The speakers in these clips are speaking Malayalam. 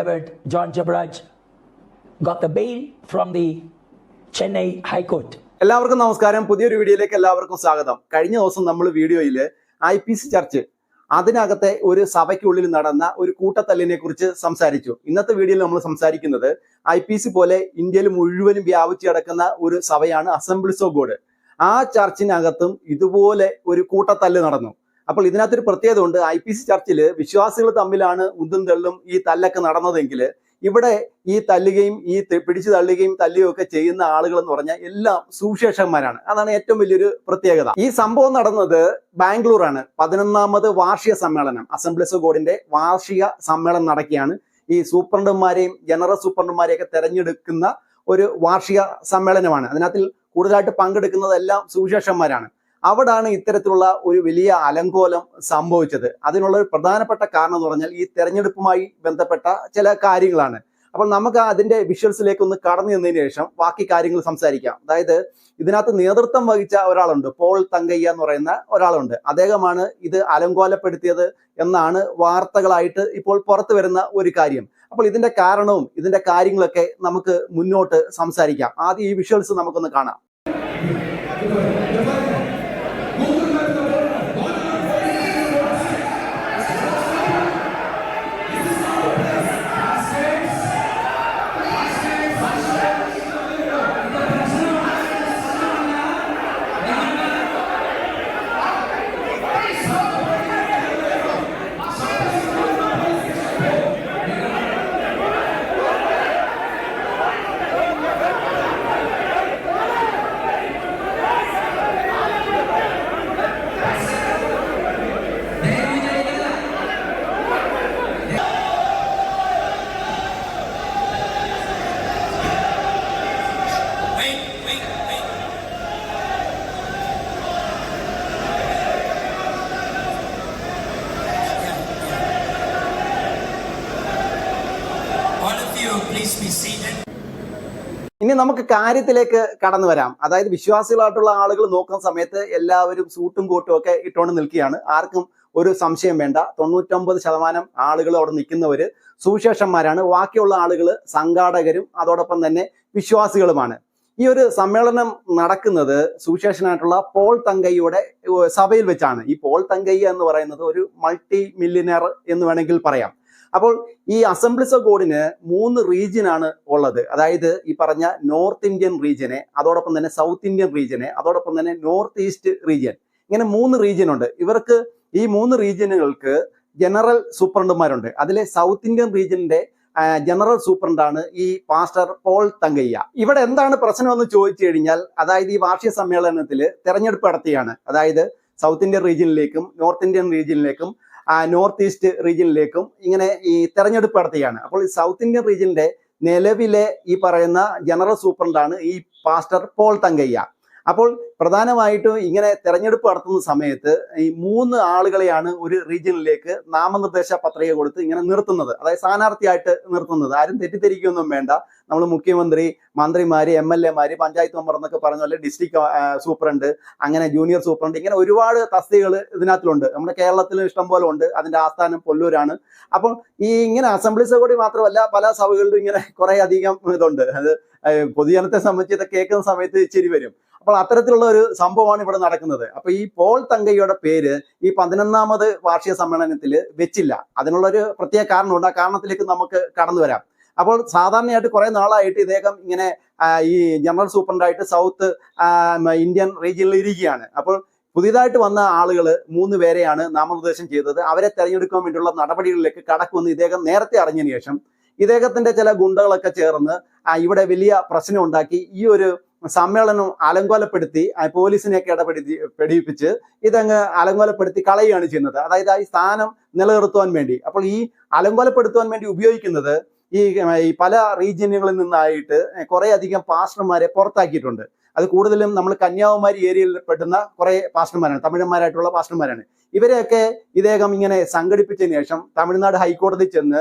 beloved John Jabraj got the bail from the Chennai High Court. എല്ലാവർക്കും നമസ്കാരം. പുതിയൊരു വീഡിയോയിലേക്ക് എല്ലാവർക്കും സ്വാഗതം. കഴിഞ്ഞ ദിവസം നമ്മൾ വീഡിയോയിൽ ഐ പി സി ചർച്ച് അതിനകത്തെ ഒരു സഭയ്ക്കുള്ളിൽ നടന്ന ഒരു കൂട്ടത്തല്ലിനെ കുറിച്ച് സംസാരിച്ചു. ഇന്നത്തെ വീഡിയോയിൽ നമ്മൾ സംസാരിക്കുന്നത് ഐ പി സി പോലെ ഇന്ത്യയിൽ മുഴുവനും വ്യാപിച്ചു കിടക്കുന്ന ഒരു സഭയാണ് അസംബ്ലിസ് ഓഫ് ഗോഡ്. ആ ചർച്ചിനകത്തും ഇതുപോലെ ഒരു കൂട്ടത്തല്ല് നടന്നു. അപ്പോൾ ഇതിനകത്തൊരു പ്രത്യേകത ഉണ്ട് ഐ പി സി ചർച്ചിൽ വിശ്വാസികൾ തമ്മിലാണ് ഉന്തും തള്ളും ഈ തല്ലൊക്കെ നടന്നതെങ്കിൽ ഇവിടെ ഈ തല്ലുകയും ഈ പിടിച്ചു തള്ളുകയും തല്ലുകയും ഒക്കെ ചെയ്യുന്ന ആളുകൾ എന്ന് പറഞ്ഞാൽ എല്ലാം സുവിശേഷന്മാരാണ് അതാണ് ഏറ്റവും വലിയൊരു പ്രത്യേകത. ഈ സംഭവം നടന്നത് ബാംഗ്ലൂരാണ്. പതിനൊന്നാമത് വാർഷിക സമ്മേളനം. അസംബ്ലീസ് ഓഫ് വാർഷിക സമ്മേളനം നടക്കുകയാണ്. ഈ സൂപ്രണ്ടുമാരെയും ജനറൽ സൂപ്രണ്ടുമാരെയൊക്കെ തെരഞ്ഞെടുക്കുന്ന ഒരു വാർഷിക സമ്മേളനമാണ്. അതിനകത്തിൽ കൂടുതലായിട്ട് പങ്കെടുക്കുന്നതെല്ലാം സുവിശേഷന്മാരാണ് അവിടാണ് ഇത്തരത്തിലുള്ള ഒരു വലിയ അലങ്കോലം സംഭവിച്ചത്. അതിനുള്ള ഒരു പ്രധാനപ്പെട്ട കാരണം എന്ന് പറഞ്ഞാൽ ഈ തെരഞ്ഞെടുപ്പുമായി ബന്ധപ്പെട്ട ചില കാര്യങ്ങളാണ്. അപ്പോൾ നമുക്ക് അതിന്റെ വിഷ്വൽസിലേക്ക് ഒന്ന് കടന്നു നിന്നതിന് ശേഷം ബാക്കി കാര്യങ്ങൾ സംസാരിക്കാം. അതായത് ഇതിനകത്ത് നേതൃത്വം വഹിച്ച ഒരാളുണ്ട് പോൾ തങ്കയ്യ എന്ന് പറയുന്ന ഒരാളുണ്ട്. അദ്ദേഹമാണ് ഇത് അലങ്കോലപ്പെടുത്തിയത് എന്നാണ് വാർത്തകളായിട്ട് ഇപ്പോൾ പുറത്തു വരുന്ന ഒരു കാര്യം. അപ്പോൾ ഇതിന്റെ കാരണവും ഇതിന്റെ കാര്യങ്ങളൊക്കെ നമുക്ക് മുന്നോട്ട് സംസാരിക്കാം. ആദ്യം ഈ വിഷ്വൽസ് നമുക്കൊന്ന് കാണാം. ഇനി നമുക്ക് കാര്യത്തിലേക്ക് കടന്നു വരാം. അതായത് വിശ്വാസികളായിട്ടുള്ള ആളുകൾ നോക്കുന്ന സമയത്ത് എല്ലാവരും സൂട്ടും കോട്ടും ഒക്കെ ഇട്ടുകൊണ്ട് നിൽക്കുകയാണ്. ആർക്കും ഒരു സംശയം വേണ്ട. തൊണ്ണൂറ്റൊമ്പത് ശതമാനം ആളുകൾ അവിടെ നിൽക്കുന്നവര് സുവിശേഷന്മാരാണ്. ബാക്കിയുള്ള ആളുകൾ സംഘാടകരും അതോടൊപ്പം തന്നെ വിശ്വാസികളുമാണ്. ഈ ഒരു സമ്മേളനം നടക്കുന്നത് സുവിശേഷനായിട്ടുള്ള പോൾ തങ്കയ്യയുടെ സഭയിൽ വെച്ചാണ്. ഈ പോൾ തങ്കയ്യ എന്ന് പറയുന്നത് ഒരു മൾട്ടി മില്യനർ എന്ന് വേണമെങ്കിൽ പറയാം. അപ്പോൾ ഈ അസംബ്ലിസ് ഓഫ് ഗോഡിന് മൂന്ന് റീജിയൻ ആണ് ഉള്ളത്. അതായത് ഈ പറഞ്ഞ നോർത്ത് ഇന്ത്യൻ റീജിയനെ അതോടൊപ്പം തന്നെ സൗത്ത് ഇന്ത്യൻ റീജിയനെ അതോടൊപ്പം തന്നെ നോർത്ത് ഈസ്റ്റ് റീജിയൻ ഇങ്ങനെ മൂന്ന് റീജിയൻ ഉണ്ട്. ഇവർക്ക് ഈ മൂന്ന് റീജിയനുകൾക്ക് ജനറൽ സൂപ്രണ്ടുമാരുണ്ട് അതിലെ സൗത്ത് ഇന്ത്യൻ റീജിയന്റെ ജനറൽ സൂപ്രണ്ടാണ് ഈ പാസ്റ്റർ പോൾ തങ്കയ്യ ഇവിടെ എന്താണ് പ്രശ്നം എന്ന് ചോദിച്ചു കഴിഞ്ഞാൽ അതായത് ഈ വാർഷിക സമ്മേളനത്തിൽ തെരഞ്ഞെടുപ്പ് നടത്തിയാണ്. അതായത് സൗത്ത് ഇന്ത്യൻ റീജിയനിലേക്കും നോർത്ത് ഇന്ത്യൻ റീജിയനിലേക്കും നോർത്ത് ഈസ്റ്റ് റീജിയനിലേക്കും ഇങ്ങനെ ഈ തെരഞ്ഞെടുപ്പ് നടത്തുകയാണ്. അപ്പോൾ സൗത്ത് ഇന്ത്യൻ റീജിയന്റെ നിലവിലെ ഈ പറയുന്ന ജനറൽ സൂപ്രണ്ടാണ് ഈ പാസ്റ്റർ പോൾ തങ്കയ്യ. അപ്പോൾ പ്രധാനമായിട്ടും ഇങ്ങനെ തെരഞ്ഞെടുപ്പ് നടത്തുന്ന സമയത്ത് ഈ മൂന്ന് ആളുകളെയാണ് ഒരു റീജിയനിലേക്ക് നാമനിർദ്ദേശ പത്രിക കൊടുത്ത് ഇങ്ങനെ നിർത്തുന്നത്. അതായത് സ്ഥാനാർത്ഥിയായിട്ട് നിർത്തുന്നത്. ആരും തെറ്റിദ്ധരിക്കൊന്നും വേണ്ട. നമ്മൾ മുഖ്യമന്ത്രി മന്ത്രിമാര് എം എൽ എമാര് പഞ്ചായത്ത് മെമ്പർ എന്നൊക്കെ പറഞ്ഞ പോലെ ഡിസ്ട്രിക്ട് സൂപ്രണ്ട് അങ്ങനെ ജൂനിയർ സൂപ്രണ്ട് ഇങ്ങനെ ഒരുപാട് തസ്തികൾ ഇതിനകത്തിലുണ്ട്. നമ്മുടെ കേരളത്തിലും ഇഷ്ടം പോലെ ഉണ്ട്. അതിന്റെ ആസ്ഥാനം കൊല്ലൂരാണ് അപ്പോൾ ഈ ഇങ്ങനെ അസംബ്ലി കൂടി മാത്രമല്ല പല സഭകളിലും ഇങ്ങനെ കുറെ അധികം ഇതുണ്ട്. അത് പൊതുജനത്തെ സംബന്ധിച്ച് ഇത് കേൾക്കുന്ന സമയത്ത് ചിരി വരും. അപ്പോൾ അത്തരത്തിലുള്ള ഒരു സംഭവമാണ് ഇവിടെ നടക്കുന്നത്. അപ്പൊ ഈ പോൾ തങ്കയുടെ പേര് ഈ പതിനൊന്നാമത് വാർഷിക സമ്മേളനത്തിൽ വെച്ചില്ല. അതിനുള്ളൊരു പ്രത്യേക കാരണമുണ്ട്. ആ കാരണത്തിലേക്ക് നമുക്ക് കടന്നു വരാം. അപ്പോൾ സാധാരണയായിട്ട് കുറെ നാളായിട്ട് ഇദ്ദേഹം ഇങ്ങനെ ഈ ജനറൽ സൂപ്രണ്ടായിട്ട് സൗത്ത് ഇന്ത്യൻ റീജിയനിൽ ഇരിക്കുകയാണ്. അപ്പോൾ പുതിയതായിട്ട് വന്ന ആളുകൾ മൂന്ന് പേരെയാണ് നാമനിർദ്ദേശം ചെയ്തത്. അവരെ തെരഞ്ഞെടുക്കാൻ വേണ്ടിയുള്ള നടപടികളിലേക്ക് കടക്കുമെന്ന് ഇദ്ദേഹം നേരത്തെ അറിഞ്ഞതിന് ശേഷം ഇദ്ദേഹത്തിന്റെ ചില ഗുണ്ടകളൊക്കെ ചേർന്ന് ഇവിടെ വലിയ പ്രശ്നം ഉണ്ടാക്കി ഈ ഒരു സമ്മേളനം അലങ്കോലപ്പെടുത്തി പോലീസിനെയൊക്കെ ഇടപെടുത്തി പെടിയിപ്പിച്ച് ഇതങ്ങ് അലങ്കോലപ്പെടുത്തി കളയുകയാണ് ചെയ്യുന്നത്. അതായത് ഈ സ്ഥാനം നിലനിർത്തുവാൻ വേണ്ടി. അപ്പോൾ ഈ അലങ്കോലപ്പെടുത്തുവാൻ വേണ്ടി ഉപയോഗിക്കുന്നത് ഈ പല റീജിയനുകളിൽ നിന്നായിട്ട് കുറെ അധികം പാസ്റ്റർമാരെ പുറത്താക്കിയിട്ടുണ്ട്. അത് കൂടുതലും നമ്മൾ കന്യാകുമാരി ഏരിയയിൽ പെടുന്ന കുറെ പാസ്റ്റർമാരാണ് തമിഴന്മാരായിട്ടുള്ള പാസ്റ്റർമാരാണ്. ഇവരെയൊക്കെ ഇദ്ദേഹം ഇങ്ങനെ സംഘടിപ്പിച്ചതിന് ശേഷം തമിഴ്നാട് ഹൈക്കോടതി ചെന്ന്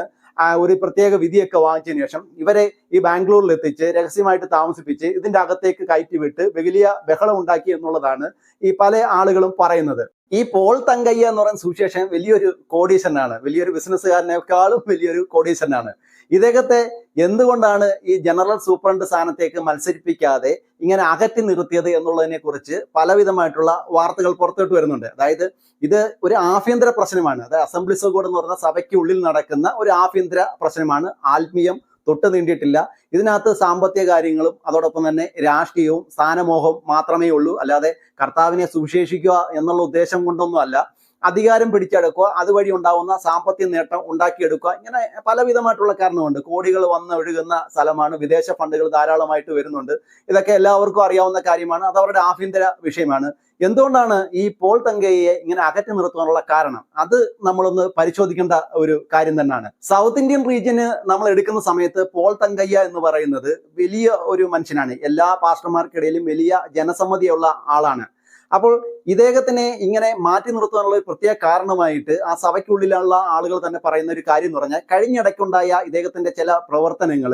ഒരു പ്രത്യേക വിധിയൊക്കെ വാങ്ങിച്ചതിന് ശേഷം ഇവരെ ഈ ബാംഗ്ലൂരിൽ എത്തിച്ച് രഹസ്യമായിട്ട് താമസിപ്പിച്ച് ഇതിന്റെ അകത്തേക്ക് കയറ്റി വിട്ട് വലിയ ബഹളം ഉണ്ടാക്കി എന്നുള്ളതാണ് ഈ പല ആളുകളും പറയുന്നത്. ഈ പോൾ തങ്കയ്യ എന്ന് പറയുന്ന സുവിശേഷൻ വലിയൊരു കോടീശ്വരനാണ്. വലിയൊരു ബിസിനസ്സുകാരനേക്കാളും വലിയൊരു കോടീശ്വരനാണ്. ഇദ്ദേഹത്തെ എന്തുകൊണ്ടാണ് ഈ ജനറൽ സൂപ്രണ്ട് സ്ഥാനത്തേക്ക് മത്സരിപ്പിക്കാതെ ഇങ്ങനെ അകറ്റി നിർത്തിയത് എന്നുള്ളതിനെ കുറിച്ച് പലവിധമായിട്ടുള്ള വാർത്തകൾ പുറത്തോട്ട് വരുന്നുണ്ട്. അതായത് ഇത് ഒരു ആഭ്യന്തര പ്രശ്നമാണ്. അതായത് അസംബ്ലി സോഗോഡ് എന്ന് പറയുന്ന സഭയ്ക്കുള്ളിൽ നടക്കുന്ന ഒരു ആഭ്യന്തര പ്രശ്നമാണ്. ആത്മീയം തൊട്ട് നീണ്ടിയിട്ടില്ല ഇതിനകത്ത് സാമ്പത്തിക കാര്യങ്ങളും അതോടൊപ്പം തന്നെ രാഷ്ട്രീയവും സ്ഥാനമോഹവും മാത്രമേ ഉള്ളൂ അല്ലാതെ കർത്താവിനെ സുവിശേഷിക്കുക എന്നുള്ള ഉദ്ദേശം കൊണ്ടൊന്നും അല്ല അധികാരം പിടിച്ചെടുക്കുക അതുവഴി ഉണ്ടാവുന്ന സാമ്പത്തിക നേട്ടം ഉണ്ടാക്കിയെടുക്കുക ഇങ്ങനെ പലവിധമായിട്ടുള്ള കാരണമുണ്ട് കോടികൾ വന്ന് ഒഴുകുന്ന സ്ഥലമാണ്. വിദേശ ഫണ്ടുകൾ ധാരാളമായിട്ട് വരുന്നുണ്ട്. ഇതൊക്കെ എല്ലാവർക്കും അറിയാവുന്ന കാര്യമാണ്. അത് അവരുടെ ആഭ്യന്തര വിഷയമാണ്. എന്തുകൊണ്ടാണ് ഈ പോൾ തങ്കയെ ഇങ്ങനെ അകറ്റി നിർത്തുവാനുള്ള കാരണം? അത് നമ്മളൊന്ന് പരിശോധിക്കേണ്ട ഒരു കാര്യം തന്നെയാണ്. സൗത്ത് ഇന്ത്യൻ റീജിയന് നമ്മൾ എടുക്കുന്ന സമയത്ത് പോൾ തങ്കയ്യ എന്ന് പറയുന്നത് വലിയ ഒരു മനുഷ്യനാണ്. എല്ലാ പാസ്റ്റർമാർക്കിടയിലും വലിയ ജനസമ്മതിയുള്ള ആളാണ്. അപ്പോൾ ഇദ്ദേഹത്തിനെ ഇങ്ങനെ മാറ്റി നിർത്താനുള്ള ഒരു പ്രത്യേക കാരണമായിട്ട് ആ സഭയ്ക്കുള്ളിലുള്ള ആളുകൾ തന്നെ പറയുന്ന ഒരു കാര്യം എന്ന് പറഞ്ഞാൽ കഴിഞ്ഞിടയ്ക്കുണ്ടായ ഇദ്ദേഹത്തിന്റെ ചില പ്രവർത്തനങ്ങൾ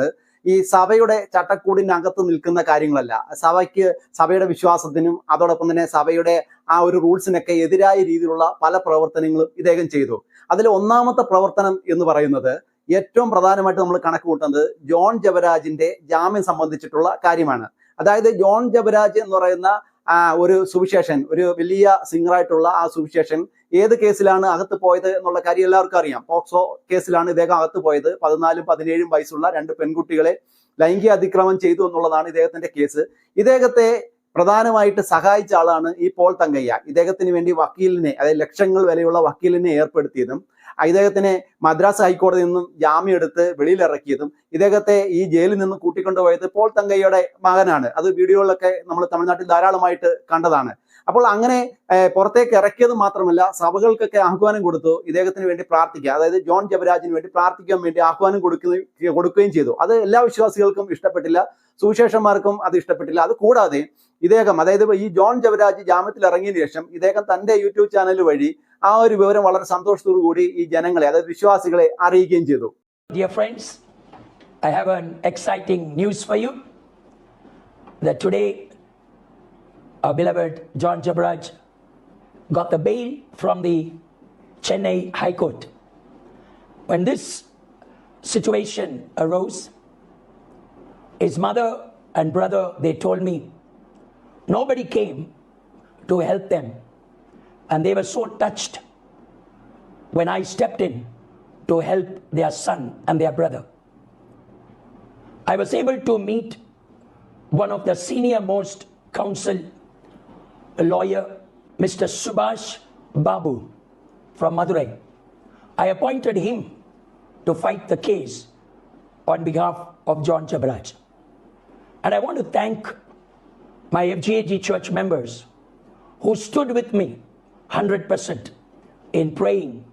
ഈ സഭയുടെ ചട്ടക്കൂടിനകത്ത് നിൽക്കുന്ന കാര്യങ്ങളല്ല. സഭയ്ക്ക് സഭയുടെ വിശ്വാസത്തിനും അതോടൊപ്പം തന്നെ സഭയുടെ ആ ഒരു റൂൾസിനൊക്കെ എതിരായ രീതിയിലുള്ള പല പ്രവർത്തനങ്ങളും ഇദ്ദേഹം ചെയ്തു. അതിൽ ഒന്നാമത്തെ പ്രവർത്തനം എന്ന് പറയുന്നത് ഏറ്റവും പ്രധാനമായിട്ട് നമ്മൾ കണക്ക് കൂട്ടുന്നത് ജോൺ ജബരാജിന്റെ ജാമ്യം സംബന്ധിച്ചിട്ടുള്ള കാര്യമാണ്. അതായത് ജോൺ ജബരാജ് എന്ന് പറയുന്ന ഒരു സുവിശേഷൻ ഒരു വലിയ സിംഗറായിട്ടുള്ള ആ സുവിശേഷൻ ഏത് കേസിലാണ് അകത്ത് പോയത് എന്നുള്ള കാര്യം എല്ലാവർക്കും അറിയാം. പോക്സോ കേസിലാണ് ഇദ്ദേഹം അകത്ത് പോയത്. പതിനാലും പതിനേഴും വയസ്സുള്ള രണ്ട് പെൺകുട്ടികളെ ലൈംഗിക അതിക്രമം ചെയ്തു എന്നുള്ളതാണ് ഇദ്ദേഹത്തിന്റെ കേസ്. ഇദ്ദേഹത്തെ പ്രധാനമായിട്ട് സഹായിച്ച ആളാണ് ഈ പോൾ തങ്കയ്യ. ഇദ്ദേഹത്തിന് വേണ്ടി വക്കീലിനെ അതായത് ലക്ഷങ്ങൾ വിലയുള്ള വക്കീലിനെ ഏർപ്പെടുത്തിയതും ഇദ്ദേഹത്തിനെ മദ്രാസ് ഹൈക്കോടതി നിന്നും ജാമ്യം എടുത്ത് വെളിയിലിറക്കിയതും ഇദ്ദേഹത്തെ ഈ ജയിലിൽ നിന്ന് കൂട്ടിക്കൊണ്ടുപോയത് പോൾ തങ്കയ്യയുടെ മകനാണ്. അത് വീഡിയോകളിലൊക്കെ നമ്മൾ തമിഴ്നാട്ടിൽ ധാരാളമായിട്ട് കണ്ടതാണ്. അപ്പോൾ അങ്ങനെ പുറത്തേക്ക് ഇറക്കിയത് മാത്രമല്ല സഭകൾക്കൊക്കെ ആഹ്വാനം കൊടുത്തു ഇദ്ദേഹത്തിന് വേണ്ടി പ്രാർത്ഥിക്കുക. അതായത് ജോൺ ജബരാജിന് വേണ്ടി പ്രാർത്ഥിക്കാൻ വേണ്ടി ആഹ്വാനം കൊടുക്കുകയും കൊടുക്കുകയും ചെയ്തു. അത് എല്ലാ വിശ്വാസികൾക്കും ഇഷ്ടപ്പെട്ടില്ല. സുവിശേഷന്മാർക്കും അത് ഇഷ്ടപ്പെട്ടില്ല. അത് കൂടാതെ ഇദ്ദേഹം അതായത് ഈ ജോൺ ജവരാജ് ജാമ്യത്തിൽ ഇറങ്ങിയ ശേഷം ഇദ്ദേഹം തന്റെ യൂട്യൂബ് ചാനൽ വഴി ആ ഒരു വിവരം വളരെ സന്തോഷത്തോടു കൂടി ഈ ജനങ്ങളെ അതായത് വിശ്വാസികളെ അറിയിക്കുകയും ചെയ്തു. Dear friends I have exciting news for you today beloved John Jebaraj got the bail from the Chennai high court when this situation rose is mother and brother they told me nobody came to help them and they were so touched when I stepped in to help their son and their brother. I was able to meet one of the senior most counsel lawyer, Mr. Subhash Babu from Madurai. I appointed him to fight the case on behalf of John Chabraj. And I want to thank my FGAG church members who stood with me 100% in praying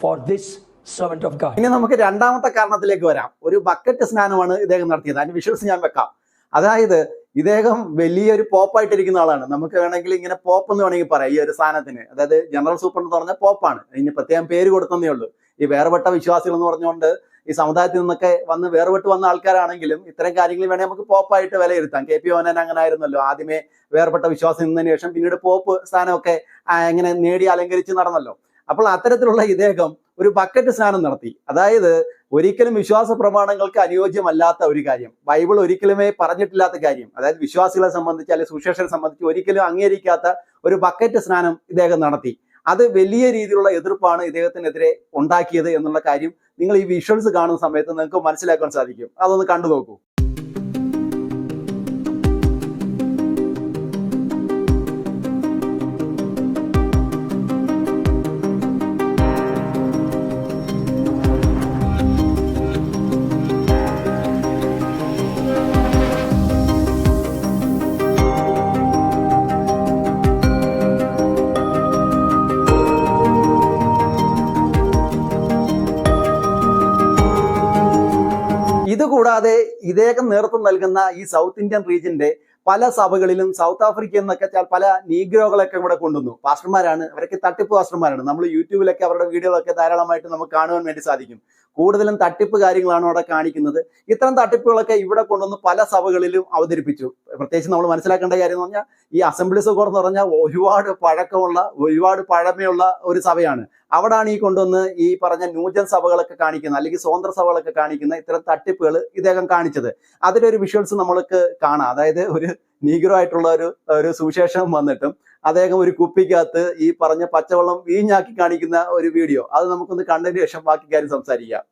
for this servant of God. ഇനി നമുക്ക് രണ്ടാമത്തെ കാരണത്തിലേക്ക് വരാം. ഒരു ബക്കറ്റ് സ്നാനമാണ് ഇദ്ദേഹം നടത്തിയത്. അതിന് വിഷ്വൽസ് ഞാൻ വെക്കാം. അതായത് ഇദ്ദേഹം വലിയൊരു പോപ്പായിട്ടിരിക്കുന്ന ആളാണ്. നമുക്ക് വേണമെങ്കിൽ ഇങ്ങനെ പോപ്പ് എന്ന് വേണമെങ്കിൽ പറയാം ഈ ഒരു സ്ഥാനത്തിന് അതായത് ജനറൽ സൂപ്പർ എന്ന് പറഞ്ഞ പോപ്പാണ് ഇനി പ്രത്യേകം പേര് കൊടുത്തതേ ഉള്ളൂ. ഈ വേർപെട്ട വിശ്വാസികൾ എന്ന് പറഞ്ഞുകൊണ്ട് ഈ സമുദായത്തിൽ നിന്നൊക്കെ വന്ന് വേർപെട്ട് വന്ന ആൾക്കാരാണെങ്കിലും ഇത്തരം കാര്യങ്ങൾ വേണേൽ നമുക്ക് പോപ്പായിട്ട് വിലയിരുത്താം. കെ പി ഓനൻ അങ്ങനെ ആയിരുന്നല്ലോ ആദ്യമേ വേർപെട്ട വിശ്വാസം നിന്നതിന് ശേഷം പിന്നീട് പോപ്പ് സ്ഥാനമൊക്കെ ഇങ്ങനെ നേടി അലങ്കരിച്ച് നടന്നല്ലോ. അപ്പോൾ അത്തരത്തിലുള്ള ഇദ്ദേഹം ഒരു ബക്കറ്റ് സ്നാനം നടത്തി. അതായത് ഒരിക്കലും വിശ്വാസ പ്രമാണങ്ങൾക്ക് അനുയോജ്യമല്ലാത്ത ഒരു കാര്യം. ബൈബിൾ ഒരിക്കലുമേ പറഞ്ഞിട്ടില്ലാത്ത കാര്യം. അതായത് വിശ്വാസികളെ സംബന്ധിച്ച് അല്ലെങ്കിൽ സുശേഷനെ സംബന്ധിച്ച് ഒരിക്കലും അംഗീകരിക്കാത്ത ഒരു ബക്കറ്റ് സ്നാനം ഇദ്ദേഹം നടത്തി. അത് വലിയ രീതിയിലുള്ള എതിർപ്പാണ് ഇദ്ദേഹത്തിനെതിരെ ഉണ്ടാക്കിയത് എന്നുള്ള കാര്യം നിങ്ങൾ ഈ വിഷ്വൽസ് കാണുന്ന സമയത്ത് നിങ്ങൾക്ക് മനസ്സിലാക്കാൻ സാധിക്കും. അതൊന്ന് കണ്ടു നോക്കൂ ഇതുകൂടാതെ ഇദ്ദേഹം നേതൃത്വം നൽകുന്ന ഈ സൗത്ത് ഇന്ത്യൻ റീജിയന്റെ പല സഭകളിലും സൗത്ത് ആഫ്രിക്കയിൽ നിന്നൊക്കെ പല നീഗ്രോകളൊക്കെ ഇവിടെ കൊണ്ടുവന്നു. പാസ്റ്റർമാരാണ് അവരൊക്കെ തട്ടിപ്പ് പാസ്റ്റർമാരാണ്. നമ്മൾ യൂട്യൂബിലൊക്കെ അവരുടെ വീഡിയോകളൊക്കെ ധാരാളമായിട്ട് നമുക്ക് കാണുവാൻ വേണ്ടി സാധിക്കും. കൂടുതലും തട്ടിപ്പ് കാര്യങ്ങളാണ് അവിടെ കാണിക്കുന്നത്. ഇത്തരം തട്ടിപ്പുകളൊക്കെ ഇവിടെ കൊണ്ടുവന്ന് പല സഭകളിലും അവതരിപ്പിച്ചു. പ്രത്യേകിച്ച് നമ്മൾ മനസ്സിലാക്കേണ്ട കാര്യം എന്ന് പറഞ്ഞാൽ ഈ അസംബ്ലീസ് കോർ എന്ന് പറഞ്ഞാൽ ഒരുപാട് പഴക്കമുള്ള ഒരുപാട് പഴമയുള്ള ഒരു സഭയാണ്. അവിടാണ് ഈ കൊണ്ടുവന്ന് ഈ പറഞ്ഞ ന്യൂജൻ സഭകളൊക്കെ കാണിക്കുന്ന അല്ലെങ്കിൽ സ്വതന്ത്ര സഭകളൊക്കെ കാണിക്കുന്ന ഇത്തരം തട്ടിപ്പുകൾ ഇദ്ദേഹം കാണിച്ചത്. അതിലൊരു വിഷ്വൽസ് നമ്മൾക്ക് കാണാം. അതായത് ഒരു നീഗ്രോ ആയിട്ടുള്ള ഒരു ഒരു സുവിശേഷം വന്നിട്ടും അദ്ദേഹം ഒരു കുപ്പിക്കകത്ത് ഈ പറഞ്ഞ പച്ചവെള്ളം വീഞ്ഞാക്കി കാണിക്കുന്ന ഒരു വീഡിയോ അത് നമുക്കൊന്ന് കണ്ടതിന് ശേഷം ബാക്കി കാര്യം സംസാരിക്കാം.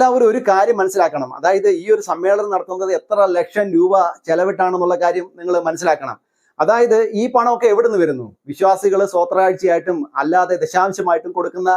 നമ്മളെല്ലാവരും ഒരു കാര്യം മനസ്സിലാക്കണം. അതായത് ഈ ഒരു സമ്മേളനം നടത്തുന്നത് എത്ര ലക്ഷം രൂപ ചെലവിട്ടാണെന്നുള്ള കാര്യം നിങ്ങൾ മനസ്സിലാക്കണം. അതായത് ഈ പണമൊക്കെ എവിടെ നിന്ന് വരുന്നു? വിശ്വാസികൾ സ്വത്രാഴ്ചയായിട്ടും അല്ലാതെ ദശാംശമായിട്ടും കൊടുക്കുന്ന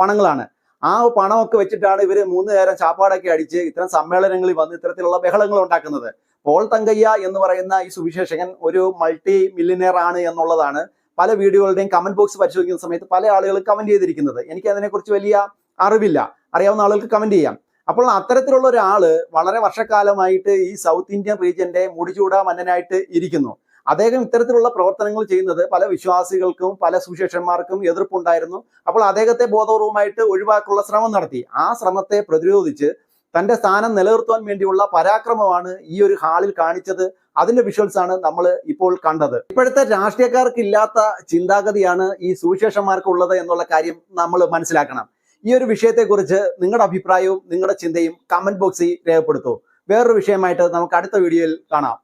പണങ്ങളാണ്. ആ പണമൊക്കെ വെച്ചിട്ടാണ് ഇവർ മൂന്ന് നേരം ചാപ്പാടൊക്കെ അടിച്ച് ഇത്തരം സമ്മേളനങ്ങളിൽ വന്ന് ഇത്തരത്തിലുള്ള ബഹളങ്ങൾ ഉണ്ടാക്കുന്നത്. പോൾ തങ്കയ്യ എന്ന് പറയുന്ന ഈ സുവിശേഷകൻ ഒരു മൾട്ടി മില്യനെയർ ആണ് എന്നുള്ളതാണ് പല വീഡിയോകളുടെയും കമന്റ് ബോക്സ് പരിശോധിക്കുന്ന സമയത്ത് പല ആളുകൾ കമന്റ് ചെയ്തിരിക്കുന്നത്. എനിക്ക് അതിനെക്കുറിച്ച് വലിയ അറിവില്ല. അറിയാവുന്ന ആളുകൾക്ക് കമന്റ് ചെയ്യാം. അപ്പോൾ അത്തരത്തിലുള്ള ഒരാൾ വളരെ വർഷക്കാലമായിട്ട് ഈ സൗത്ത് ഇന്ത്യൻ റീജിയന്റെ മുടിചൂടാ മന്നനായിട്ട് ഇരിക്കുന്നു. അദ്ദേഹം ഇത്തരത്തിലുള്ള പ്രവർത്തനങ്ങൾ ചെയ്യുന്നത് പല വിശ്വാസികൾക്കും പല സുശേഷന്മാർക്കും എതിർപ്പുണ്ടായിരുന്നു. അപ്പോൾ അദ്ദേഹത്തെ ബോധപൂർവമായിട്ട് ഒഴിവാക്കുള്ള ശ്രമം നടത്തി. ആ ശ്രമത്തെ പ്രതിരോധിച്ച് തന്റെ സ്ഥാനം നിലനിർത്താൻ വേണ്ടിയുള്ള പരാക്രമമാണ് ഈ ഒരു ഹാളിൽ കാണിച്ചത്. അതിന്റെ വിഷ്വൽസ് ആണ് നമ്മൾ ഇപ്പോൾ കണ്ടത്. ഇപ്പോഴത്തെ രാഷ്ട്രീയക്കാർക്ക് ഇല്ലാത്ത ചിന്താഗതിയാണ് ഈ സുവിശേഷന്മാർക്ക് ഉള്ളത് എന്നുള്ള കാര്യം നമ്മൾ മനസ്സിലാക്കണം. ഈ ഒരു വിഷയത്തെക്കുറിച്ച് നിങ്ങളുടെ അഭിപ്രായവും നിങ്ങളുടെ ചിന്തയും കമന്റ് ബോക്സിൽ രേഖപ്പെടുത്തൂ. വേറൊരു വിഷയമായിട്ട് നമുക്ക് അടുത്ത വീഡിയോയിൽ കാണാം.